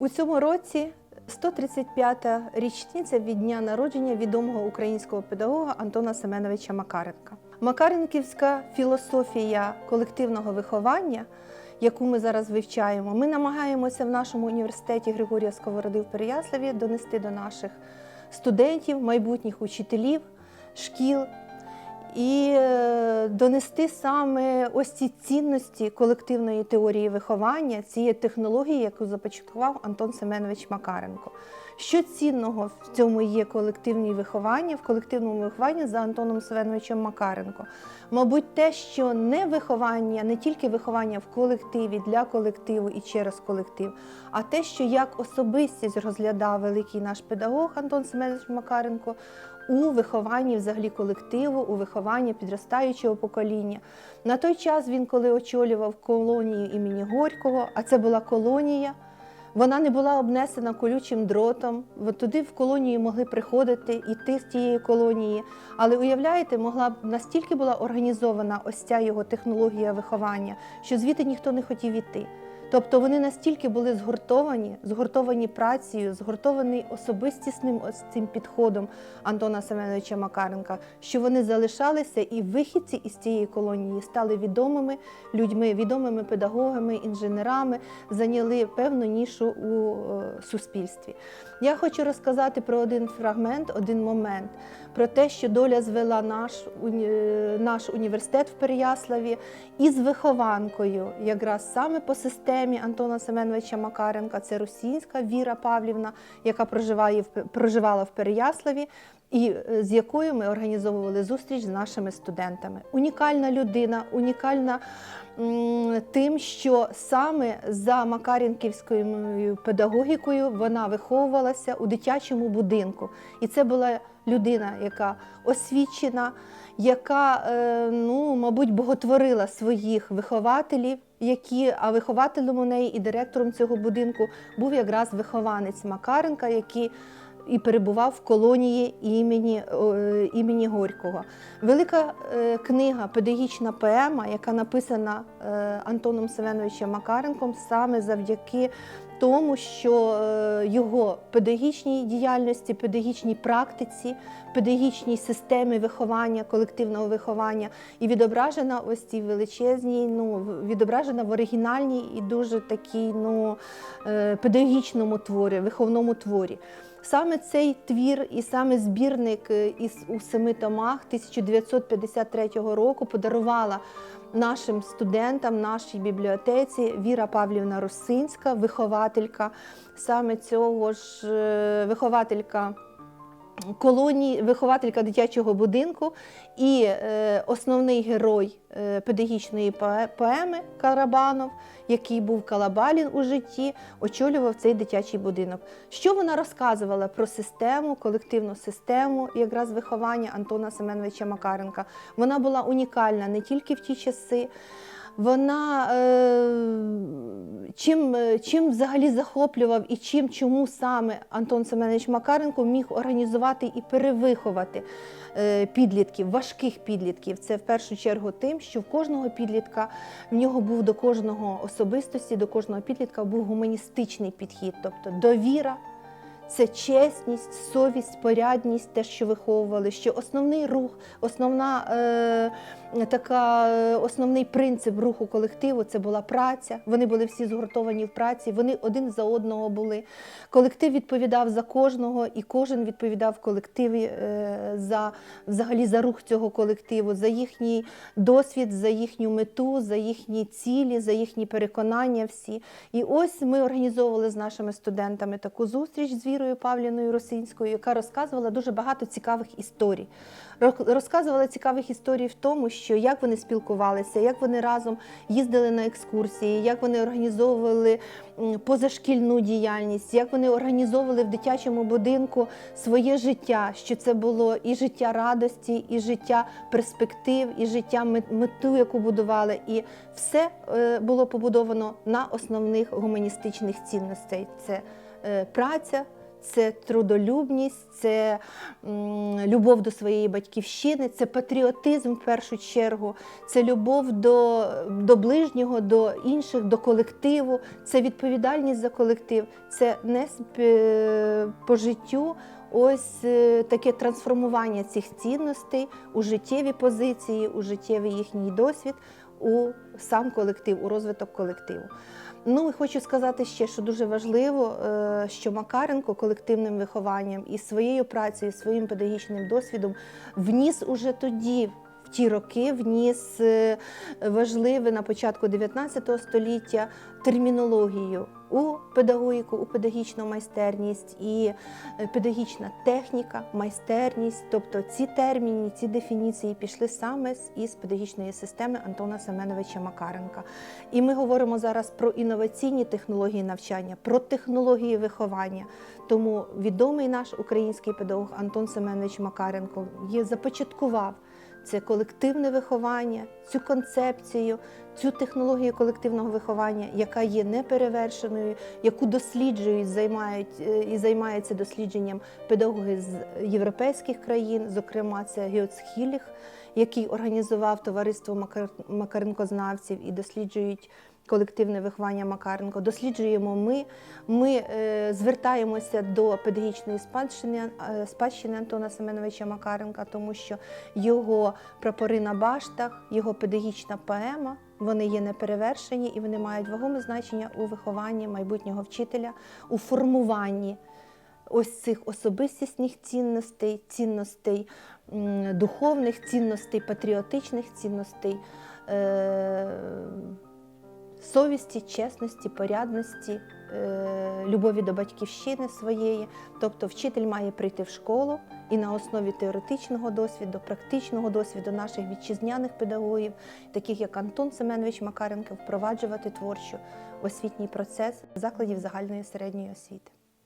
У цьому році 135-та річниця від дня народження відомого українського педагога Антона Семеновича Макаренка. Макаренківська філософія колективного виховання, яку ми зараз вивчаємо, ми намагаємося в нашому університеті Григорія Сковороди в Переяславі донести до наших студентів, майбутніх учителів, шкіл і е, донести саме ось ці цінності колективної теорії виховання, цієї технології, яку започаткував Антон Семенович Макаренко. Що цінного в цьому є колективній вихованні, в колективному вихованні за Антоном Семеновичем Макаренко? Мабуть, те, що не виховання, не тільки виховання в колективі для колективу і через колектив, а те, що як особистість розглядав великий наш педагог Антон Семенович Макаренко у вихованні взагалі колективу, у вихованні підростаючого покоління. На той час він, коли очолював колонію імені Горького, а це була колонія. Вона не була обнесена колючим дротом. От Туди в колонію могли приходити, іти з тієї колонії. Але уявляєте, могла б настільки була організована ось ця його технологія виховання, що звідти ніхто не хотів іти. Тобто вони настільки були згуртовані, згуртовані працею, згуртовані особистісним ось цим підходом Антона Семеновича Макаренка, що вони залишалися і вихідці із цієї колонії стали відомими людьми, відомими педагогами, інженерами, зайняли певну нішу у е, суспільстві. Я хочу розказати про один фрагмент, один момент, про те, що доля звела наш, е, наш університет в Переяславі із вихованкою, якраз саме по системі Антона Семеновича Макаренка, це російська Віра Павлівна, яка проживає в- проживала в Переяславі. І е, з якою ми організовували зустріч з нашими студентами. Унікальна людина, унікальна тим, що саме за Макаренківською педагогікою вона виховувалася у дитячому будинку. І це була людина, яка освічена, яка, е, ну, мабуть, боготворила своїх вихователів, які, а вихователем у неї і директором цього будинку був якраз вихованець Макаренка, який і перебував в колонії імені, е, імені Горького. Велика е, книга, педагогічна поема, яка написана е, Антоном Семеновичем Макаренком саме завдяки тому, що його педагогічній діяльності, педагогічній практиці, педагогічній системі виховання, колективного виховання і відображена ось цій величезній, ну відображена в оригінальній і дуже такій ну, педагогічному творі, виховному творі. Саме цей твір і саме збірник е, із у семи томах 1953 року подарувала нашим студентам, нашій бібліотеці Віра Павлівна Русинська, вихователька саме цього ж е, вихователька. Колонії, вихователька дитячого будинку і е, основний герой е, педагогічної поеми Карабанов, який був Калабалін у житті, очолював цей дитячий будинок. Що вона розказувала про систему, колективну систему якраз виховання Антона Семеновича Макаренка? Вона була унікальна не тільки в ті часи. Вона е, чим, е, чим взагалі захоплював і чим, чому саме Антон Семенович Макаренко міг організувати і перевиховати е, підлітків, важких підлітків. Це в першу чергу тим, що в кожного підлітка в нього був до кожного особистості, до кожного підлітка був гуманістичний підхід, тобто довіра. Це чесність, совість, порядність, те, що виховували, що основний рух, основна е, така, е, основний принцип руху колективу це була праця. Вони були всі згуртовані в праці, вони один за одного були. Колектив відповідав за кожного, і кожен відповідав колективі е, за взагалі за рух цього колективу, за їхній досвід, за їхню мету, за їхні цілі, за їхні переконання всі. І ось ми організовували з нашими студентами таку зустріч з Вірою Павліною Росинською, яка розказувала дуже багато цікавих історій. Ро- Розказувала цікавих історій в тому, що як вони спілкувалися, як вони разом їздили на екскурсії, як вони організовували позашкільну діяльність, як вони організовували в дитячому будинку своє життя, що це було і життя радості, і життя перспектив, і життя мету, яку будували. І все е, було побудовано на основних гуманістичних цінностей. Це е, праця, це трудолюбність, це любов до своєї батьківщини, це патріотизм в першу чергу, це любов до, до ближнього, до інших, до колективу, це відповідальність за колектив, це не по життю. Ось е, таке трансформування цих цінностей у життєві позиції, у життєвий їхній досвід, у сам колектив, у розвиток колективу. Ну і хочу сказати ще, що дуже важливо, е, що Макаренко колективним вихованням і своєю працею, своїм педагогічним досвідом вніс уже тоді. В ті роки вніс е, важливе на початку 19 століття термінологію у педагогіку, у педагогічну майстерність і е, педагогічна техніка, майстерність. Тобто ці терміни, ці дефініції пішли саме із педагогічної системи Антона Семеновича Макаренка. І ми говоримо зараз про інноваційні технології навчання, про технології виховання. Тому відомий наш український педагог Антон Семенович Макаренко є започаткував це колективне виховання, цю концепцію, цю технологію колективного виховання, яка є неперевершеною, яку досліджують, займають е, і займаються дослідженням педагоги з європейських країн, зокрема це Геоц Хіліх, який організував товариство Макар- Макаренкознавців і досліджують. Колективне виховання Макаренко досліджуємо ми. Ми е, звертаємося до педагогічної спадщини, е, спадщини Антона Семеновича Макаренка, тому що його прапори на баштах, його педагогічна поема, вони є неперевершені і вони мають вагоме значення у вихованні майбутнього вчителя, у формуванні ось цих особистісних цінностей, цінностей духовних, цінностей патріотичних цінностей. Е- совісті, чесності, порядності, е, любові до батьківщини своєї. Тобто вчитель має прийти в школу і на основі теоретичного досвіду, практичного досвіду наших вітчизняних педагогів, таких як Антон Семенович Макаренко, впроваджувати творчо освітній процес закладів загальної середньої освіти.